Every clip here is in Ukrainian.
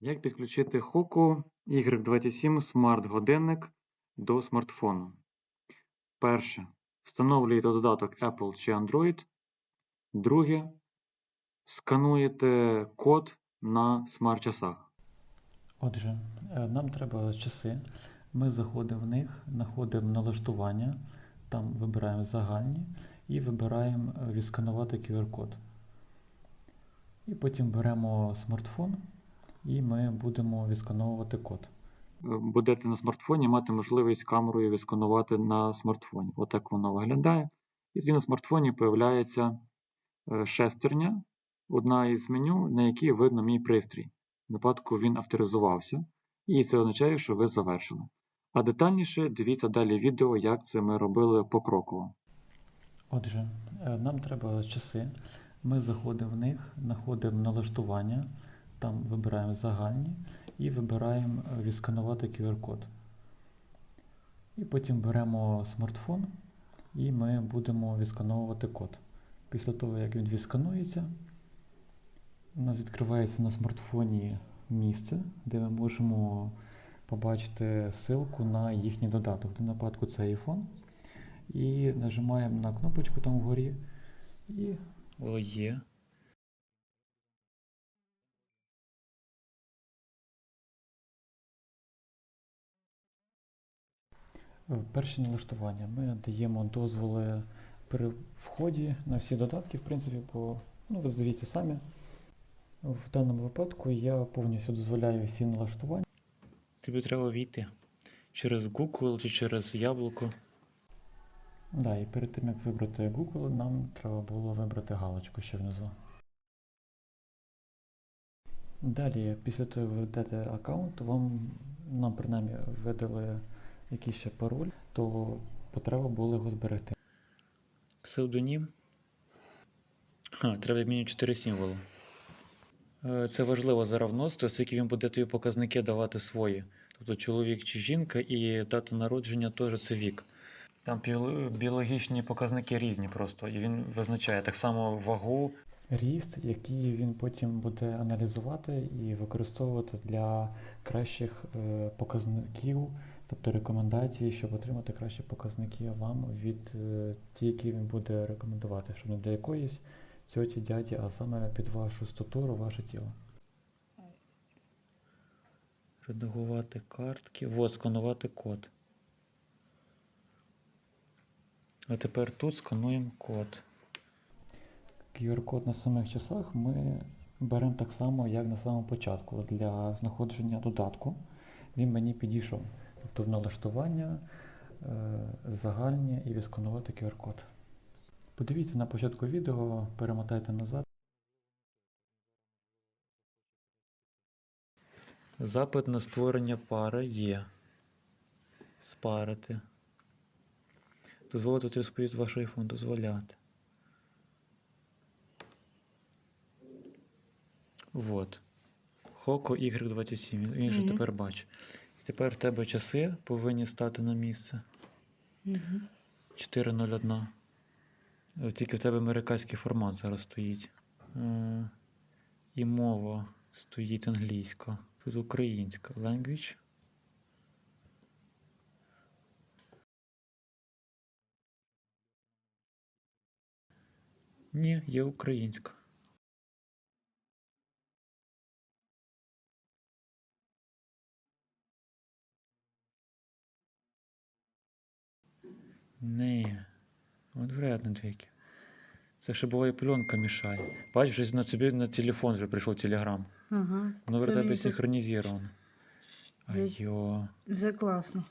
Як підключити Hoku Y27 смарт-годинник до смартфону? Перше. Встановлюєте додаток Apple чи Android. Друге. Скануєте код на смарт-часах. Отже, е, нам треба часи. Ми заходимо в них, знаходимо налаштування, там вибираємо загальні і вибираємо е, відсканувати QR-код. І потім беремо смартфон і ми будемо відскановувати код. Е, Будете на смартфоні мати можливість камерою відсканувати на смартфоні. Отак воно виглядає. І тоді на смартфоні появляється е, шестерня, одна із меню, на якій видно мій пристрій. В випадку він авторизувався, і це означає, що ви завершили. А детальніше дивіться далі відео, як це ми робили покроково. Отже, е, нам треба часи. Ми заходимо в них, знаходимо налаштування, там вибираємо загальні і вибираємо е, відсканувати QR-код. І потім беремо смартфон і ми будемо відскановувати код. Після того, як він відсканується, у нас відкривається на смартфоні місце, де ми можемо побачити ссылку на їхній додаток. В даному випадку це iPhone. І нажимаємо на кнопочку там вгорі. І є. Перші налаштування. Ми даємо дозволи при вході на всі додатки, в принципі, бо ну, ви здивіться самі. В даному випадку я повністю дозволяю всі налаштування. Тобі треба війти через Google чи через Яблуко. Да, і перед тим як вибрати Google, нам треба було вибрати галочку ще внизу. Далі, після того, як ви введете аккаунт, вам нам принаймні видали якийсь ще пароль, то потреба було його зберегти. Псевдонім. А, треба мінімум 4 символи. Е, Це важливо зараз вносити, оскільки він буде тобі показники давати свої. Тобто чоловік чи жінка, і дата народження теж це вік. Там біологічні показники різні просто, і він визначає так само вагу. Ріст, який він потім буде аналізувати і використовувати для кращих е, показників, тобто рекомендацій, щоб отримати кращі показники вам від е, ті, які він буде рекомендувати, щоб не для якоїсь цьоті, дяді, а саме під вашу статуру, ваше тіло. Редагувати картки. Вот, сканувати код. А тепер тут скануємо код. QR-код на самих часах ми беремо так само, як на самому початку для знаходження додатку. Він мені підійшов. Тобто в налаштування, е, загальні і відсканувати QR-код. Подивіться на початку відео, перемотайте назад. Запит на створення пари є. Спарити. Дозволити відповідь ваш iPhone. Дозволяти. Вот. Хоко Y27. Він, же Мгм. тепер бачить. Тепер в тебе часи повинні стати на місце. Угу. 4.01. Е, Тільки в тебе американський формат зараз стоїть. Е, І мова стоїть англійська. Тут українська. Language. Ні, є українська. Не. От вредно двійки. Це ще буває пленка мішає. Бачиш, вже на тобі на телефон вже прийшов телеграм. Ага. Воно в тебе синхронізовано. Айо. Вже класно.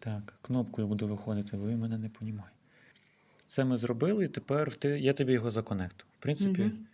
Так, кнопкою буду виходити, ви мене не понімаєте. Це ми зробили, і тепер те- я тобі його законекту. В принципі, Мгм.